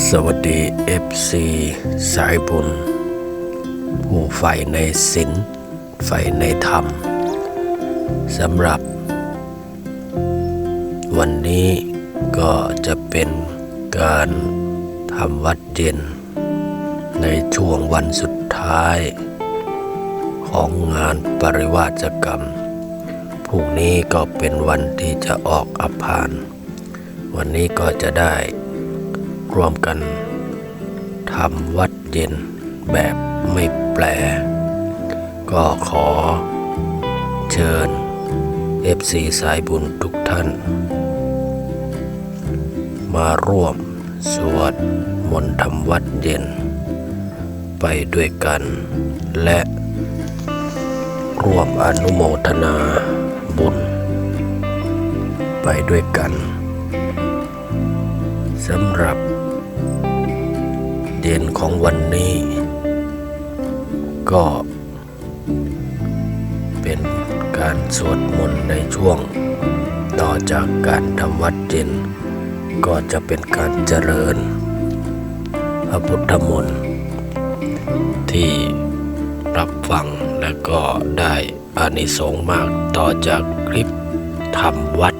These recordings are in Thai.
สวัสดี FC สายบุญ ผู้ใฝ่ในศีลใฝ่ในธรรมสำหรับ วันนี้ก็จะเป็นการทำวัดเย็น ในช่วงวันสุดท้าย ของงานปริวาสกรรมพรุ่งนี้ก็เป็นวันที่จะออกอภาน วันนี้ก็จะได้ ร่วมกันทำวัดเย็นแบบไม่แปล ก็ขอเชิญ FC สายบุญทุกท่าน มาร่วมสวดมนต์ทำวัดเย็น ไปด้วยกัน และร่วมอนุโมทนาบุญ ไปด้วยกันสำหรับ เย็นของวันนี้ ก็เป็นการสวดมนต์ในช่วง ต่อจากการทำวัดเย็น ก็จะเป็นการเจริญพระพุทธมนต์ที่รับฟังและก็ได้อานิสงส์มากต่อจากคลิปทำวัด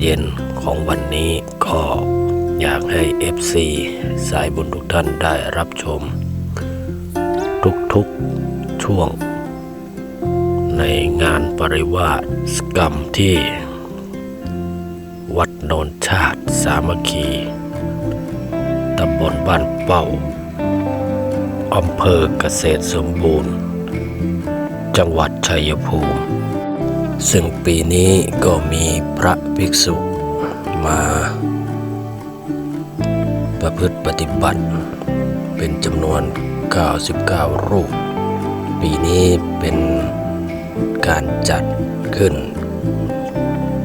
เย็นของวันนี้ก็ อยากให้ FC สายบุญทุกท่านได้รับชม ทุกๆช่วง ในงานปริวาสกรรมที่ วัดโนนชาติสามัคคีตำบลบ้านเป้าอำเภอเกษตรสมบูรณ์ จังหวัดชัยภูมิ ซึ่งปีนี้ก็มีพระภิกษุมา ประพฤติปฏิบัติ เป็นจำนวน 99 รูป ปีนี้เป็นการจัดขึ้น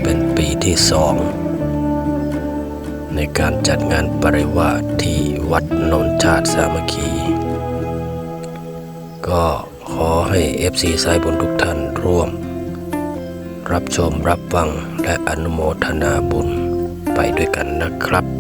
เป็นปีที่สอง ในการจัดงานปริวาสที่วัดนนชาติสามัคคี ก็ขอให้ FC สายบุญทุกท่านร่วม รับชมรับฟังและอนุโมทนาบุญไปด้วยกันนะครับ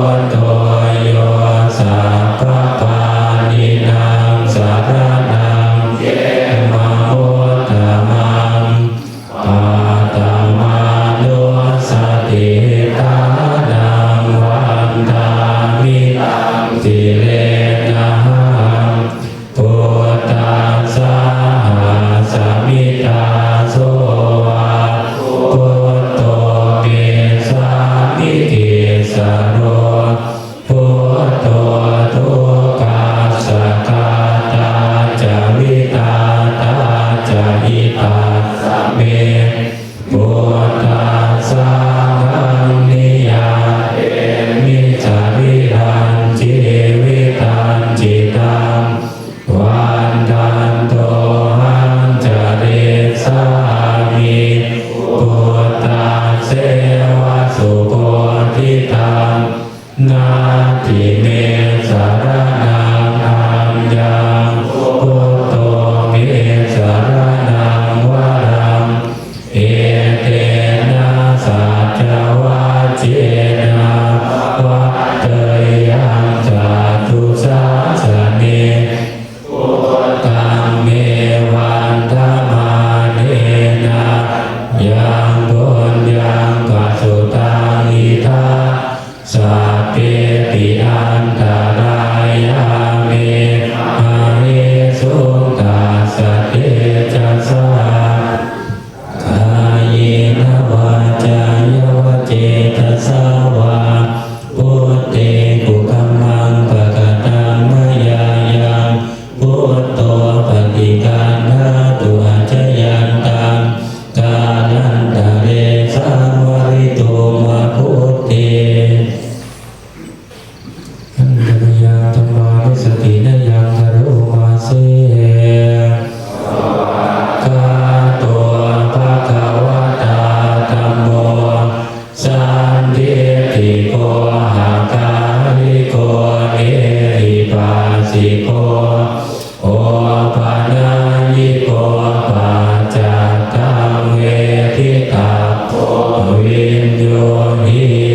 Lord. นาทิเม nome.